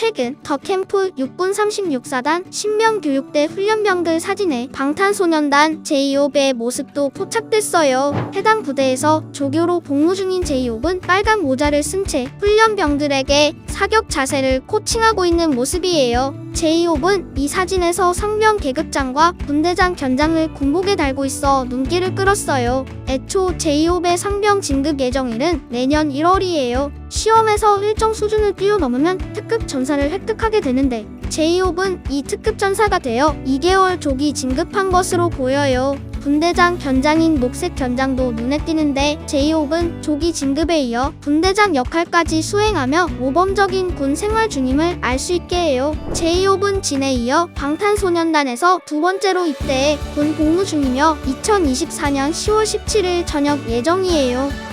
최근 더 캠프 6분 36사단 신명 교육대 훈련병들 사진에 방탄소년단 제이홉의 모습도 포착됐어요. 해당 부대에서 조교로 복무 중인 제이홉은 빨간 모자를 쓴 채 훈련병들에게 사격 자세를 코칭하고 있는 모습이에요. 제이홉은 이 사진에서 상병 계급장과 분대장 견장을 군복에 달고 있어 눈길을 끌었어요. 애초 제이홉의 상병 진급 예정일은 내년 1월이에요. 시험에서 일정 수준을 뛰어넘으면 특급 전사를 획득하게 되는데 제이홉은 이 특급 전사가 되어 2개월 조기 진급한 것으로 보여요. 분대장 견장인 녹색 견장도 눈에 띄는데 제이홉은 조기 진급에 이어 분대장 역할까지 수행하며 모범적인 군 생활 중임을 알 수 있게 해요. 제이홉은 진에 이어 방탄소년단에서 두 번째로 입대해 군 복무 중이며 2024년 10월 17일 저녁 예정이에요.